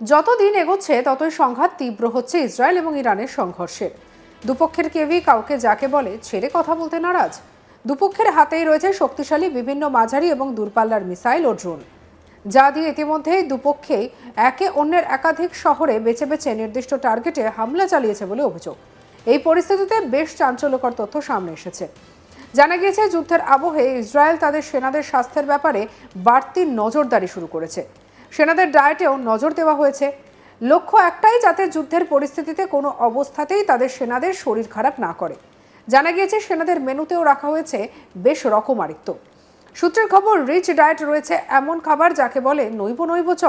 যত দিন এগোচ্ছে, ততই সংঘাত তীব্র হচ্ছে ইসরায়েল এবং ইরানের সংঘর্ষের দুপক্ষের কেউই কাউকে যাকে বলে ছেড়ে কথা বলতে নারাজ। দুপক্ষের হাতেই রয়েছে শক্তিশালী বিভিন্ন মাঝারি এবং দূরপাল্লার মিসাইল ও ড্রোন। যা দিয়ে ইতিমধ্যেই দুপক্ষেই একে অন্যের একাধিক শহরে বেছে বেছে নির্দিষ্ট টার্গেটে হামলা চালিয়েছে বলে অভিযোগ। এই পরিস্থিতিতে বেশ চাঞ্চল্যকর তথ্য সামনে এসেছে। জানা গিয়েছে, যুদ্ধের আবহে ইসরায়েল তাদের সেনাদের স্বাস্থ্যের ব্যাপারে বাড়তি নজরদারি শুরু করেছে। সেনাদের ডায়েটেও নজর দেওয়া হয়েছে। লক্ষ্য একটাই, যাতে যুদ্ধের পরিস্থিতিতে কোনো অবস্থাতেই তাদের সেনাদের শরীর খারাপ না করে। জানা গিয়েছে, সেনাদের মেনুতেও রাখা হয়েছে বেশ রকমারিত্ব সূত্রের খবর, রিচ ডায়েট রয়েছে এমন খাবার যাকে বলে নৈব নৈব চ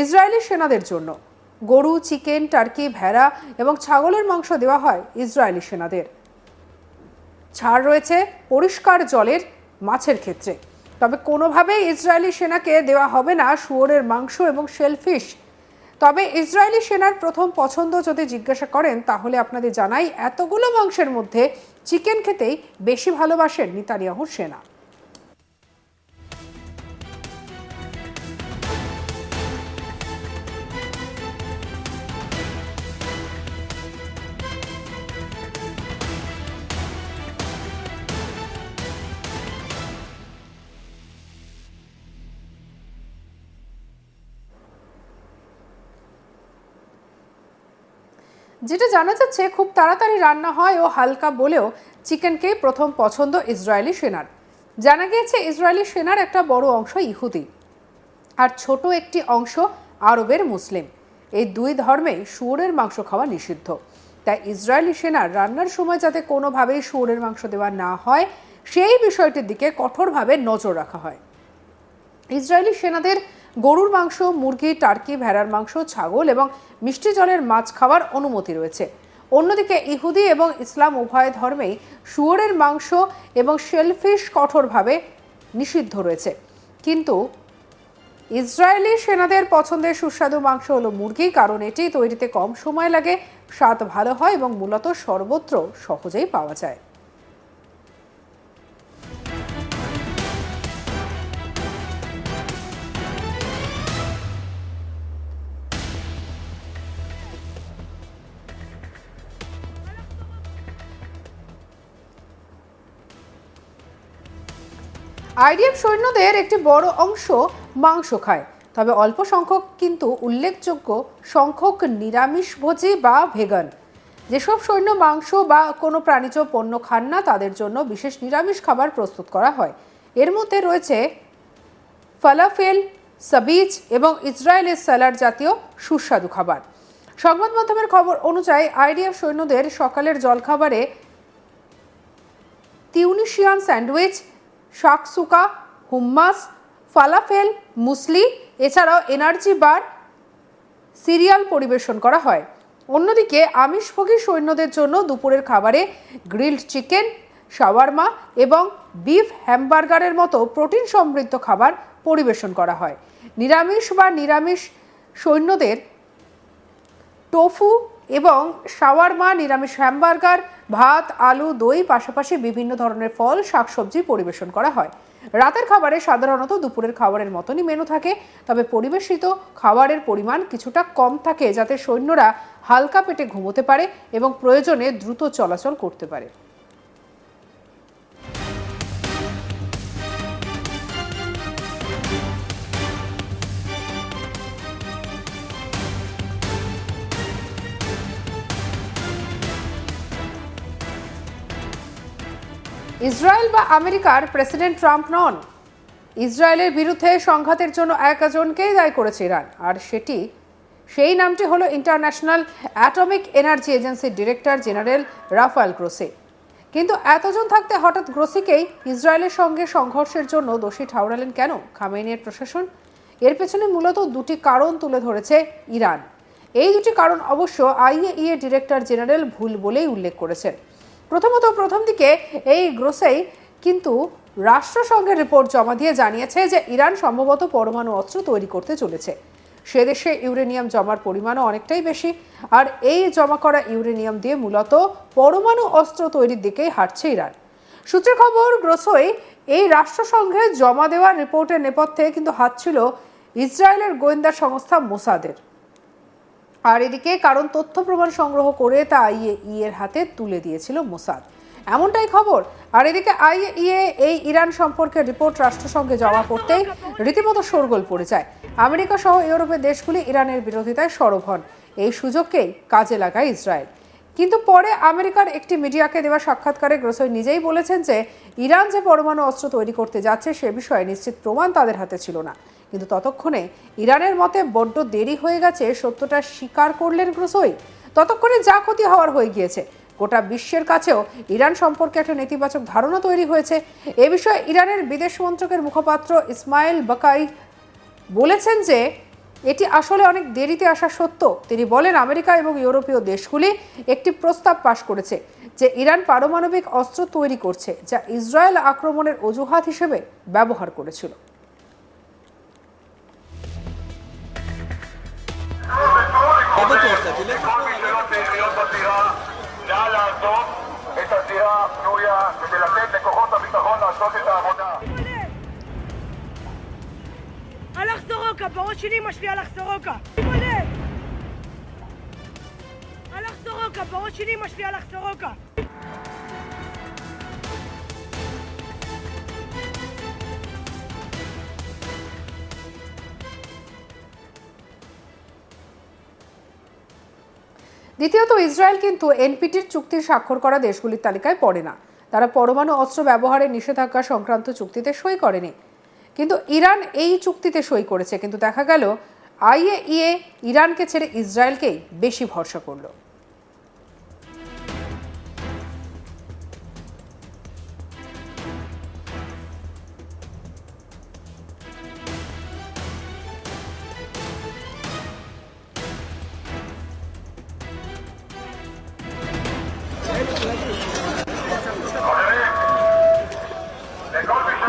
ইসরায়েলি সেনাদের জন্য। গরু, চিকেন, টার্কি, ভেড়া এবং ছাগলের মাংস দেওয়া হয় ইসরায়েলি সেনাদের। ছাড় রয়েছে পরিষ্কার জলের মাছের ক্ষেত্রে। তবে কোনোভাবেই ইসরায়েলি সেনাকে দেওয়া হবে না শুয়োরের মাংস এবং শেলফিশ। তবে ইসরায়েলি সেনার প্রথম পছন্দ যদি জিজ্ঞাসা করেন, তাহলে আপনাদের জানাই এতগুলো মাংসের মধ্যে চিকেন খেতেই বেশি ভালোবাসেন নিতারিয়াহুর সেনা। যেটা জানা যাচ্ছে, খুব তাড়াতাড়ি রান্না হয় ও হালকা বলেও চিকেনকে প্রথম পছন্দ ইসরায়েলি সেনার। জানা গিয়েছে, ইসরায়েলি সেনার একটা বড় অংশ ইহুদি আর ছোট একটি অংশ আরবের মুসলিম। এই দুই ধর্মে শুয়োরের মাংস খাওয়া নিষিদ্ধ। তাই ইসরায়েলি সেনার রান্নার সময় যাতে কোনোভাবেই শুয়োরের মাংস দেওয়া না হয়, সেই বিষয়টির দিকে কঠোরভাবে নজর রাখা হয়। ইসরায়েলি সেনাদের গরুর মাংস, মুরগি, টার্কি, ভেড়ার মাংস, ছাগল এবং মিষ্টি জলের মাছ খাওয়ার অনুমতি রয়েছে। অন্যদিকে ইহুদি এবং ইসলাম উভয় ধর্মেই শুয়োরের মাংস এবং শেলফিশ কঠোরভাবে নিষিদ্ধ রয়েছে। কিন্তু ইসরায়েলি সেনাদের পছন্দের সুস্বাদু মাংস হলো মুরগি, কারণ এটি তৈরিতে কম সময় লাগে, স্বাদ ভালো হয় এবং মূলত সর্বত্র সহজেই পাওয়া যায়। আইডিএফ সৈন্যদের একটি বড় অংশ মাংস খায়। তবে অল্প সংখ্যক কিন্তু উল্লেখযোগ্য সংখ্যক নিরামিষভোজী বা ভেগান। যেসব সৈন্য মাংস বা কোনো প্রাণীজ পণ্য খান না, তাদের জন্য বিশেষ নিরামিষ খাবার প্রস্তুত করা হয়। এর মধ্যে রয়েছে ফালাফেল, সাবিজ এবং ইসরায়েলের স্যালাড জাতীয় সুস্বাদু খাবার। সংবাদ মাধ্যমের খবর অনুযায়ী, আইডিএফ সৈন্যদের সকালের জলখাবারে Tunisian sandwich shakshuka, hummus, falafel, muesli, এছাড়াও এনার্জি বার সিরিয়াল পরিবেশন করা হয়। অন্যদিকে আমিষভোগী সৈন্যদের জন্য দুপুরের খাবারে গ্রিলড চিকেন, শাওয়ারমা এবং বিফ হ্যামবার্গারের মতো প্রোটিন সমৃদ্ধ খাবার পরিবেশন করা হয়। নিরামিষ বা নিরামিষ সৈন্যদের টোফু এবং শাওয়ারমা, নিরামিষ হ্যামবার্গার ভাত, আলু, দই, পাশাপাশি বিভিন্ন ধরনের ফল, শাকসবজি পরিবেশন করা হয়। রাতের খাবারে সাধারণত দুপুরের খাবারের মতনই মেনু থাকে, তবে পরিবেশিত খাবারের পরিমাণ কিছুটা কম থাকে, যাতে সৈন্যরা হালকা পেটে ঘুমোতে পারে এবং প্রয়োজনে দ্রুত চলাচল করতে পারে। ইসরায়েল বা আমেরিকার প্রেসিডেন্ট ট্রাম্প নন। ইসরায়েলের বিরুদ্ধে সংঘাতের জন্য একজনকেই দায়ী করেছে ইরান। আর সেটি, সেই নামটি হলো ইন্টারন্যাশনাল অ্যাটমিক এনার্জি এজেন্সির ডিরেক্টর জেনারেল রাফায়েল গ্রোসে। কিন্তু এতজন থাকতে হঠাৎ গ্রোসিকেই ইসরায়েলের সঙ্গে সংঘর্ষের জন্য দোষী ঠাউরালেন কেন? খামেইনের প্রশাসন? এর পেছনে মূলত দুটি কারণ তুলে ধরেছে ইরান। এই দুটি কারণ অবশ্য আইএইএ ডিরেক্টর জেনারেল ভুল বলেই উল্লেখ করেছেন। প্রথমত প্রথম দিকে এই গ্রোসেই কিন্তু রাষ্ট্রসংঘের রিপোর্ট জমা দিয়ে জানিয়েছে যে ইরান সম্ভবত পরমাণু অস্ত্র তৈরি করতে চলেছে। সে দেশে ইউরেনিয়াম জমার পরিমাণও অনেকটাই বেশি, আর এই জমা করা ইউরেনিয়াম দিয়ে মূলত পরমাণু অস্ত্র তৈরির দিকেই হাঁটছে ইরান। সূত্রের খবর, গ্রোসোই এই রাষ্ট্রসংঘে জমা দেওয়ার রিপোর্টের নেপথ্যে কিন্তু হাত ছিল ইসরায়েলের গোয়েন্দা সংস্থা মোসাদের। আর এদিকে কারণ তথ্য প্রমাণ সংগ্রহ করে তা আইএ এর হাতে তুলে দিয়েছিল মোসাদ। এমনটাই খবর। আর এদিকে আইএ এই ইরান সম্পর্কে রিপোর্ট রাষ্ট্রসংঘে জমা করতেই রীতিমতো শোরগোল পড়ে যায়। আমেরিকা সহ ইউরোপের দেশগুলি ইরানের বিরোধিতায় সরব হন। এই সুযোগকেই কাজে লাগায় ইসরায়েল। কিন্তু পরে আমেরিকার একটি মিডিয়াকে দেওয়া সাক্ষাৎকারে গ্রোসই নিজেই বলেছেন যে, ইরান যে পরমাণু অস্ত্র তৈরি করতে যাচ্ছে সে বিষয়ে নিশ্চিত প্রমাণ তাদের হাতে ছিল না। কিন্তু ততক্ষণে ইরানের মতে বড্ড দেরি হয়ে গেছে সত্যটা স্বীকার করলেন গ্রোসই ততক্ষণে যা ক্ষতি হওয়ার হয়ে গিয়েছে। গোটা বিশ্বের কাছেও ইরান সম্পর্কে একটা নেতিবাচক ধারণা তৈরি হয়েছে। এ বিষয়ে ইরানের বিদেশ মন্ত্রকের মুখপাত্র ইসমাইল বাকাই বলেছেন যে, এটি আসলে অনেক দেরিতে আসা সত্য। তিনি বলেন, আমেরিকা এবং ইউরোপীয় দেশগুলি একটি প্রস্তাব পাশ করেছে যে ইরান পারমাণবিক অস্ত্র তৈরি করছে, যা ইসরায়েল আক্রমণের অজুহাত হিসেবে ব্যবহার করেছিল। לא בטוח, תלך כל מי שלא צריך להיות בזירה, נא לעזוב את הזירה הפנויה כדי לתת לכוחות הביטחון לעשות את העבודה. הלך סורוקה, בראש של אמא שלי הלך סורוקה. הלך סורוקה, בראש של אמא שלי הלך סורוקה. দ্বিতীয়ত, ইসরায়েল কিন্তু এনপিটির চুক্তির স্বাক্ষর করা দেশগুলির তালিকায় পড়ে না। তারা পরমাণু অস্ত্র ব্যবহারের নিষেধাজ্ঞা সংক্রান্ত চুক্তিতে সই করেনি। কিন্তু ইরান এই চুক্তিতে সই করেছে। কিন্তু দেখা গেল, আইএইএ ইরানকে ছেড়ে ইসরায়েলকেই বেশি ভরসা করল।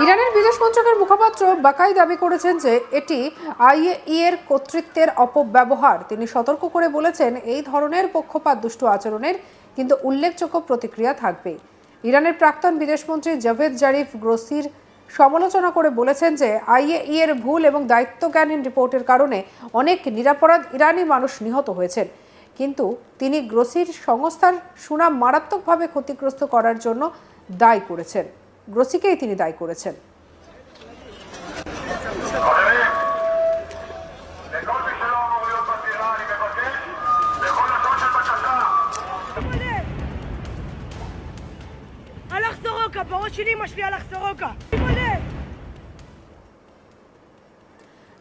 ইরানের বিদেশ মন্ত্রকের মুখপাত্র বাকাই দাবি করেছেন যে এটি আইএই এর কর্তৃত্বের অপব্যবহার। তিনি সতর্ক করে বলেছেন, এই ধরনের পক্ষপাত দুষ্ট আচরণের কিন্তু উল্লেখযোগ্য প্রতিক্রিয়া থাকবে। ইরানের প্রাক্তন বিদেশমন্ত্রী জাভেদ জারিফ গ্রোসির সমালোচনা করে বলেছেন যে আইএই এর ভুল এবং দায়িত্বজ্ঞানহীন রিপোর্টের কারণে অনেক নিরাপরাধ ইরানি মানুষ নিহত হয়েছেন। কিন্তু তিনি গ্রোসির সংস্থার সুনাম মারাত্মকভাবে ক্ষতিগ্রস্ত করার জন্য দায়ী করেছেন। গ্রসিকেই তিনি দায় করেছেন।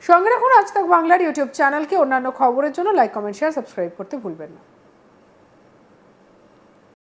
সঙ্গে রাখুন আজ তক বাংলার ইউটিউব চ্যানেলকে। অন্যান্য খবরের জন্য লাইক কমেন্ট শেয়ার সাবস্ক্রাইব করতে ভুলবেন না।